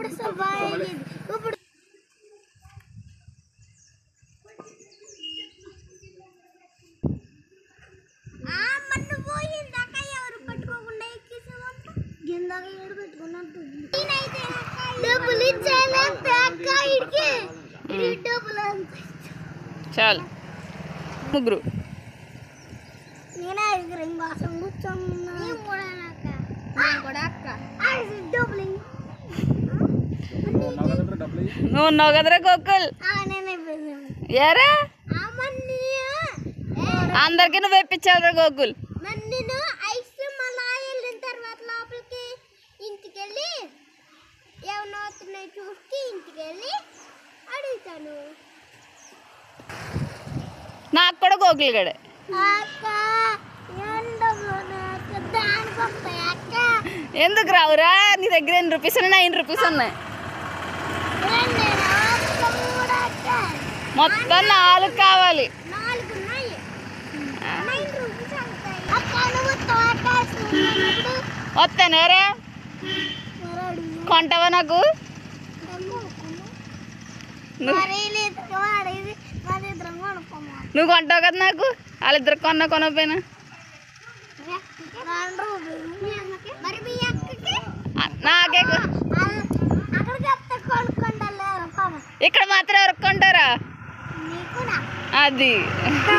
అప్పుడు ఇప్పుడు చాలు. ముగ్గురు. నేను ఐదుగురు కూర్చొని కూర్చోన్నా కూడా నువ్వు ఉన్నావు కదరా గోకుల్? ఏరా అందరికి నువ్వు వేపించావురా గోకుల్. నాకు కూడా గోకుల్ గడే. ఎందుకు రావురా? నీ దగ్గర ఎన్ని రూపీస్ ఉన్నాయి? నైన్ రూపీస్ ఉన్నాయి రెండు ఒక్క మూడు అక్క మొత్తం నాలుగు కావాలి నాలుగు ఉన్నాయి నైన్ రూపీస్ అవుతాయి అక్క నువ్వు చూసినప్పుడు వస్తానేరా మరి అడుగు కొంటావా నాకు? నువ్వు కొంటావు కదా నాకు? వాళ్ళిద్దరు కొన్నా ఆ, నాకే ఇక్కడ మాత్రం ఎవరికి కొంటారా? నీకు నాకు అది నీకు